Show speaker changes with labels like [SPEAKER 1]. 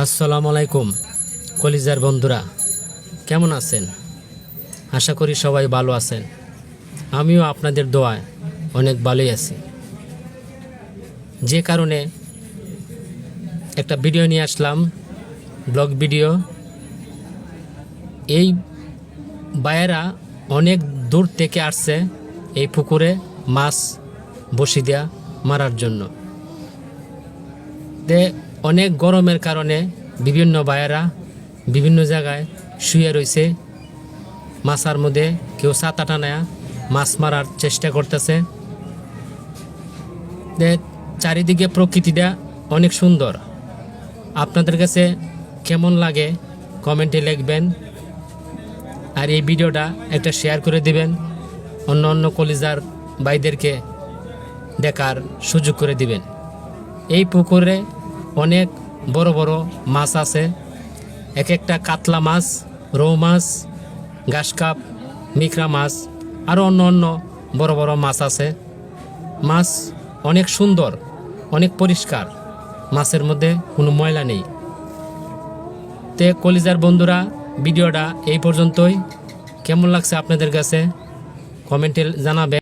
[SPEAKER 1] আসসালামু আলাইকুম, কলিজার বন্ধুরা, কেমন আছেন? আশা করি সবাই ভালো আছেন। আমিও আপনাদের দোয়ায় অনেক ভালোই আছি। যে কারণে একটা ভিডিও নিয়ে আসলাম, ব্লগ ভিডিও। এই বায়েরা অনেক দূর থেকে আসছে এই পুকুরে মাছ বসি দেয়া, মারার জন্য। তে অনেক গরমের কারণে বিভিন্ন বায়েরা বিভিন্ন জায়গায় শুয়ে রয়েছে মাছার মধ্যে কেউ ছাতা টানায়া মাছ মারার চেষ্টা করতেছে। চারিদিকে প্রকৃতিটা অনেক সুন্দর। আপনাদের কাছে কেমন লাগে কমেন্টে লিখবেন আর এই ভিডিওটা একটা শেয়ার করে দিবেন। অন্য অন্য কলিজার ভাইদেরকে দেখার সুযোগ করে দিবেন। এই পুকুরে অনেক বড় বড় মাছ আছে। এক একটা কাতলা মাছ, রৌ মাছ ঘাসকাপ মিকরা মাছ আরও অন্য অন্য বড় বড় মাছ আছে। মাছ অনেক সুন্দর, অনেক পরিষ্কার। মাছের মধ্যে কোনো ময়লা নেই। তে কলিজার বন্ধুরা, ভিডিওটা এই পর্যন্তই। কেমন লাগছে আপনাদের কাছে? কমেন্টে জানাবে